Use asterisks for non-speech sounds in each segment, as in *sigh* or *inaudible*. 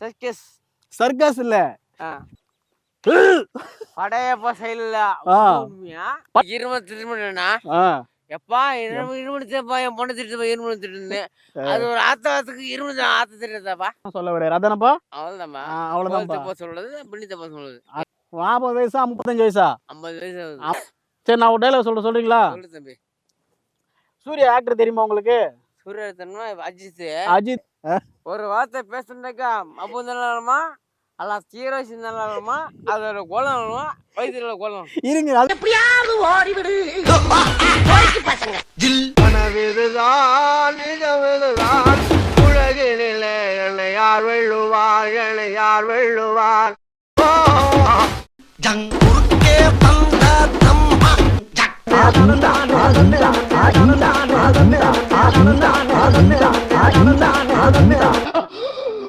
Circus. Circus இல்ல. படையப்ப சைடுல. இரும திருமணா எப்பா இரும இருமணிச்சப்பா என் பொண்ணு திட்டு இருமணி திட்டுன்னு அது ஒரு ஆத்தவாத்துக்கு இருமணி ஆத்த திட்டதாப்பா சொல்ல வர அதானப்பா? அவ்வளவுதான்ப்பா. ஆ, அவ்வளவுதான்ப்பா. தப்பா சொல்றது பிள்ளி தப்பா சொல்றது. நாற்பது வயசா முப்பத்தஞ்சு வயசா? ஐம்பது வயசு. சரி நான் ஒரு டைலாக் சொல்ற சொல்றீங்களா? சொல்லு தம்பி. சூர்யா ஆக்டர் தெரியுமா உங்களுக்கு? சூரியத்தன்மா அஜித் அஜித் ஒரு வார்த்தை பேசுனாக்கா அப்போ நல்லாமா அல்ல சீரோசி நல்லாமா அதோட குளம் வயிற்றுல குளம் இருங்க அது கனவிதுதான் நிஜமிதுதான் உலகினிலே என்னை யார் வெள்ளுவார் என்னை யார் வெள்ளுவார்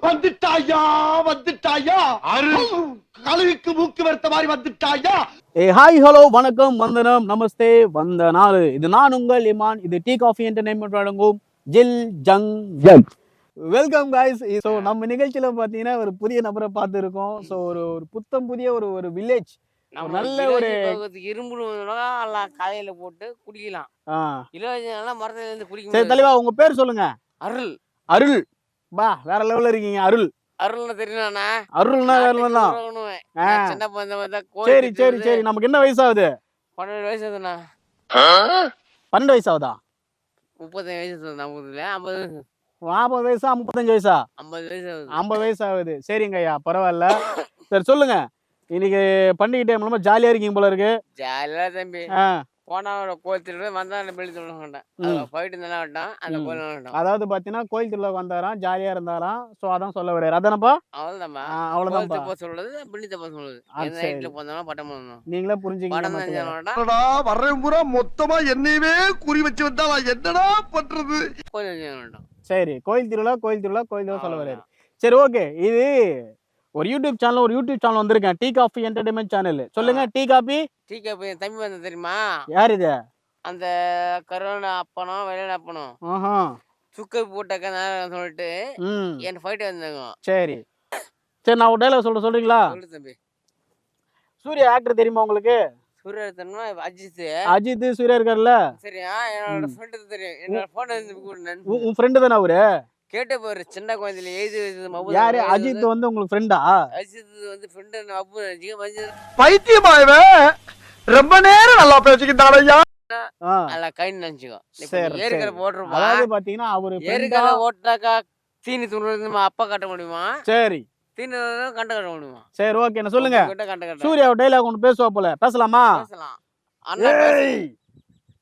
வந்துட்டாயா வந்துட்டாயா? கழுவிக்கு மூக்கு வெறுத்த மாதிரி வந்துட்டாயா? ஏ ஹாய் ஹலோ வணக்கம் வந்தனம் நமஸ்தே வந்த நாள் இது நான் உங்கள் இமான் இது டீ காஃபி என்டர்டைன்மெண்ட் வழங்கும் ஜில் ஜங் ஜங். வெல்கம் காய்ஸ் ஸோ நம்ம நிகழ்ச்சியில பார்த்தீங்கன்னா ஒரு புதிய நபரை பார்த்துருக்கோம். ஸோ ஒரு ஒரு புத்தம் புதிய ஒரு ஒரு வில்லேஜ் நல்ல ஒரு- ஒரு இரும்பு எல்லாம் காலையில போட்டு குடிக்கலாம் நாளா மரத்துல இருந்து குடிக்க சரி. தலைவா உங்க பேர் சொல்லுங்க. அருள். அருள். பா வேற லெவல்ல இருக்கீங்க அருள். அருள்னு தெரியுமாண்ணா அருள்னா வேற. சின்ன பந்த வந்தா சரி சரி சரி. நமக்கு என்ன வயசாகுது பன்னெண்டு வயசு ஆகுதுண்ணா. பன்னெண்டு முப்பத்தஞ்சு வயசு ஆகுது நமக்கு ஐம்பது. நாற்பது வயசா முப்பத்தஞ்சு வயசா? ஐம்பது வயசு ஆகுது. ஐம்பது வயசு ஆகுது. சரிங்க ஐயா பரவாயில்ல. சரி சொல்லுங்க. இன்னைக்கு பண்டிகை டைம் ரொம்ப ஜாலியா இருக்கீங்க போல இருக்கு. ஜாலியா தம்பி. போனா கோயில் திருவிழா வந்தா அந்த பெள்ளி சொல்ல மாட்டேன் ம். போயிட்டு நல்லா விட்டான் அந்த. கோயில் அதாவது பாத்தீங்கன்னா கோயில் திருவிழா வந்தாராம் ஜாலியா இருந்தாராம். சோ அதான் சொல்ல வர்றாரு. அதானப்பா? கோயில் அவ்வளவுதான்ப்பா. தப்பா சொல்றது பிள்ளி தப்பா சொல்றது. எந்த போனாலும் பட்டம் பண்ணணும் நீங்களே புரிஞ்சுக்கீங்க வர்றேன் பூரா மொத்தமா. என்னையவே குறி வச்சு வந்தா என்னடா பண்றது? கோயில் சரி கோயில் திருவிழா கோயில் திருவிழா கோயில் திருவிழா சொல்ல வர்றாரு. சரி ஓகே இது ஒரு யூடியூப் சேனல் ஒரு யூடியூப் சேனல் வந்திருக்கேன். டீ காஃபி என்டர்டைன்மெண்ட் சேனல் சொல்லுங்க டீ காபி டீக்கா போய் தம்பி வந்த தெரியுமா? யார் இது? அந்த கரோனா அப்பனும் வெளியில அப்பனும் ஆஹா. சுக்கு போட்டாக்க சொல்லிட்டு என் ஃபைட் வந்தாங்க. சரி. சரி நான் ஒரு டைலாக் சொல்ற சொல்றீங்களா? சொல்லு தம்பி. சூர்யா ஆக்டர் தெரியுமா உங்களுக்கு? சூரியத்தன்மா அஜித் அஜித் சூர்யா இருக்கார்ல சரியா? என்னோட. ஃப்ரெண்டு தெரியும். என்னோட போன் உ- உன் ஃப்ரெண்டு தானே அவரு? கேட்ட பாரு சின்ன குழந்தையில எழுதி யாரு? அஜித் வந்து உங்களுக்கு ஃப்ரெண்டா அஜித் வந்து ஃப்ரெண்டு மஞ்சள் பைத்தியமாயவே. ரொம்ப நேரம் நல்லா பேசிக்கிட்டாரையா ஆ, அல்ல கைன்னு நினைச்சுக்கோ. ஏற்கனவே. போட்டுருப்பா. அதாவது பாத்தீங்கன்னா அவரு ஏற்கனவே ஓட்டாக்கா தீனி துணுறது நம்ம அப்பா கட்ட முடியுமா? சரி. தீனி கண்ட கட்ட முடியுமா? சரி ஓகே என்ன சொல்லுங்க. கிட்ட கண்ட கட்ட. சூர்யா டைலாக் ஒன்று பேசுவா போல. பேசலாமா? பேசலாம். அண்ணா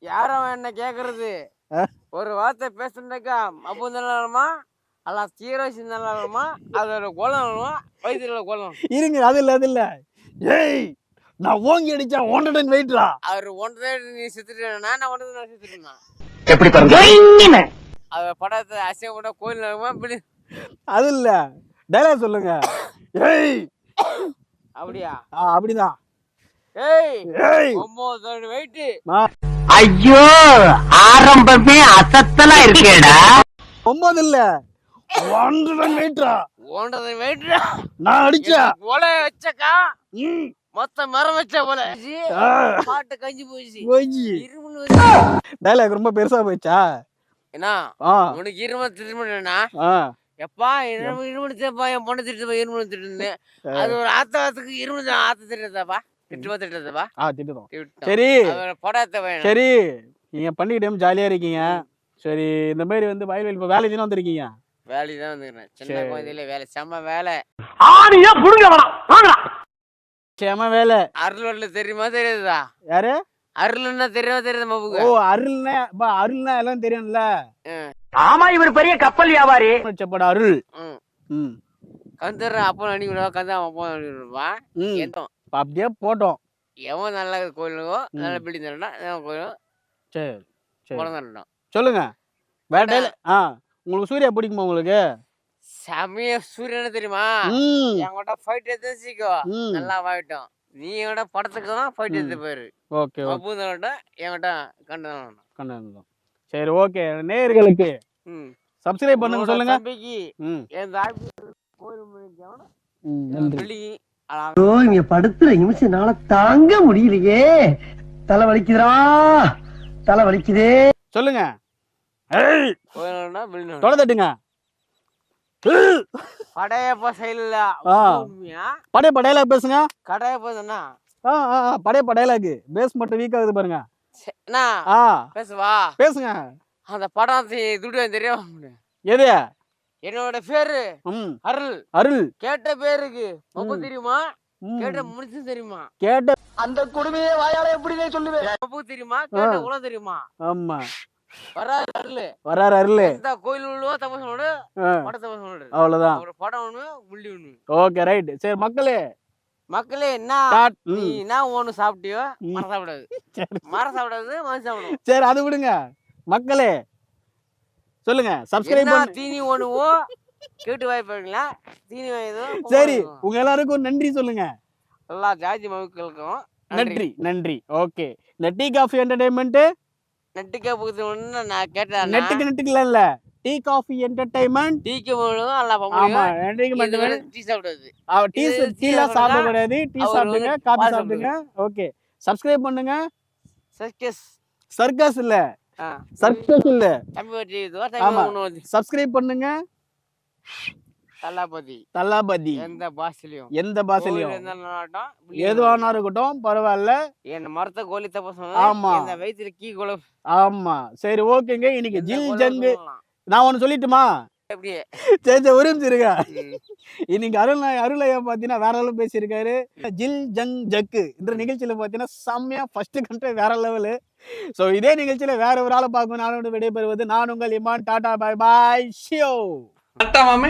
யாரும் என்ன கேக்குறது? ஒரு வார்த்தை பேசுனாக்கா அப்போ நல்லாமா அல்ல சீரோசி நல்லாமா அதோட குளம் வயிற்றுல குளம் இருங்க அது இல்ல அது இல்ல. ஏய் நான் ஓங்கி அடிச்சா ஒன்றடன் வெயிட்ரா அவர் ஒன்றரை நீ செத்துட்டேன் நான் ஒன்றரை நான் செத்துட்டேன் எப்படி பாருங்க? அவர் படத்தை அசியம் கூட கோயில் இப்படி? அது இல்ல. டைலாக் சொல்லுங்க. ஏய் *coughs* அப்படியா? ஆ, அப்படிதான். ஏய் ஏய். ஒன்பது வெயிட்டு ஐயோ ஆரம்பமே அசத்தலா இருக்கேடா. ஒன்பது இல்ல ஒன்றடன் வெயிட்ரா ஒன்றரை வெயிட்டு நான் அடிச்சா கொலை வச்சக்கா. மொத்த மரம் வச்ச போல. பாட்டு கஞ்சி போயிடுச்சு. வச்சு. டைலாக் ரொம்ப பெருசா போயிடுச்சா? என்ன? உனக்கு இருமல் திருமணா ஆ. எப்பா இருமல் இருமணிச்சப்பா என் பொண்ணு திட்டு இருமல் திட்டுன்னு சரி. அது ஒரு ஆத்தவாத்துக்கு இருமல் ஆத்த திட்டதாப்பா திட்டுவா ஆ திட்டுதோம். சரி. நீங்க பண்டிகை ஜாலியா இருக்கீங்க. சரி இந்த மாதிரி வந்து வயல்வெளி இப்போ வேலைக்கு தானே வந்திருக்கீங்க? வேலைக்கு தான் வந்துக்கிறேன் சின்ன சரி. குழந்தையில வேலை. செம்ம வேலை. ஆணியா புடுங்க வேணாம். சேம வேலை. அருள் தெரியுமா தெரியுதா? யாரு? அருள்னா தெரியுமா தெரியுது ஓ அருள்னா பா அருள்னா எல்லாம் தெரியும்ல? ஆமா இவர் பெரிய கப்பல் வியாபாரி. செப்பட அருள். ம். கந்துடுற அப்போ அனுப்பி விடுவா கந்து அப்போ இப்ப அப்படியே போட்டோம். எவன் நல்ல கோயிலுக்கோ ம். நல்ல பில்டிங் தரணும் எவன் கோயிலும் சரி சரி. குளம் தரணும் சொல்லுங்க. வேற டைல ஆ உங்களுக்கு சூர்யா பிடிக்குமா உங்களுக்கு? செமைய சூரியனை தெரியுமா? என்கிட்ட ஃபைட் எடுத்து வச்சுக்கோ. நல்லா வாயிட்டோம். நீ என்கிட்ட படத்துக்கு தான் ஃபைட். எடுத்து போயிரு. ஓகே மபூதன்கிட்ட என்கிட்ட கண்டு கண்டிப்பா சரி ஓகே. நேயர்களுக்கு ம். சப்ஸ்கிரைப் பண்ணுங்க சொல்லுங்க. என் தாய் கோயில் பில்டிங் இங்க படுத்துற நிமிஷம்னால தாங்க முடியலையே. தலை வலிக்குதுடா. தலை வலிக்குதே. சொல்லுங்க. ஏய், கோயில்னா பில்டிங் தொலை தட்டுங்க. படையப்ப சைடுல. ஆ. உண்மையா படைய படையலாக் பேசுங்க. கடையப்ப தானா ஆ ஆ ஆ, படைய படையலாக்கு பேஸ் மட்டும் வீக் ஆகுது பாருங்க. என்ன ஆ. பேசுவா பேசுங்க. அந்த படம் துடு தெரியும் எது? என்னோட பேரு ம். அருள். அருள். கேட்ட பேருக்கு ரொம்ப ம். தெரியுமா கேட்ட முடிச்சு தெரியுமா? கேட்ட அந்த கொடுமையே வாயால எப்படினே சொல்லுவேன்? ரொம்ப தெரியுமா? கேட்ட உலகம் தெரியுமா? ஆமா. அருள். வராரு அருள். எந்த கோயில் உள்ளவோ தப்பசனோடு ஆ, பட தப்பசனோடு அவ்வளவுதான். ஒரு படம் ஒண்ணு புள்ளி ஒண்ணு. ஓகே ரைட் சரி மக்களே. மக்களே என்ன? நீ என்ன ஒண்ணு சாப்பிட்டியோ. மரம் சாப்பிடாது. மரம் சாப்பிடாது மனுஷன் சாப்பிடும் சரி அது விடுங்க. மக்களே சொல்லுங்க சப்ஸ்கிரைப் பண்ணு. தீனி ஒண்ணுவோ கேட்டு வாய்ப்பாங்களா தீனி வாங்கியதோ சரி உங்க எல்லாருக்கும் நன்றி சொல்லுங்க. எல்லா ஜாதி மவுக்களுக்கும் நன்றி. நன்றி ஓகே. இந்த டீ காஃபி என்டர்டைன்மெண்ட் நெட்டுக்கே புகுத்து ஒண்ணு நான் கேட்டேன்? நெட்டுக்கு நெட்டுக்குல இல்ல. டீ காஃபி என்டர்டைன்மெண்ட் டீக்கு போகணும் நல்லா ஆமா நன்றிக்கு மட்டுமே டீ சாப்பிடாது. டீ இது டீ டீ எல்லாம் சாப்பிட. கூடாது டீ சாப்பிடுங்க காபி சாப்பிடுங்க. ஓகே. சப்ஸ்கிரைப் பண்ணுங்க. சர்க்கஸ் சர்க்கஸ் இல்ல. வந்து சப்ஸ்கிரைப் பண்ணுங்க. தல்லாபதி தல்லாபதி எந்த பாஷையிலையும் எந்த நாட்டம் எதுவானா இருக்கட்டும் பரவாயில்ல. என் மரத்தை கோலி தப்ப ஆமா. இந்த வயித்துல கீ கோல ஆமா. சரி ஓகேங்க. இன்னைக்கு ஜில் ஜங்கு. நான் ஒன்னு சொல்லட்டுமா? அப்படியே. சரி ஒரு நிமிஷம் இருங்க ம். இன்னைக்கு அருள் அருளையா பாத்தீங்கன்னா வேற லெவல் பேசியிருக்காரு. ஜில் ஜங் ஜக்கு. இந்த நிகழ்ச்சியில பாத்தீங்கன்னா செம்மையா ஃபர்ஸ்ட் கண்ட்ரி வேற லெவலு. ஸோ இதே நிகழ்ச்சியில வேற ஒரு ஆளை பார்க்கணும் நானோட விடைபெறுவது நான் உங்கள் இமான். டாடா பாய் பாய் ஷியோ. மாமே.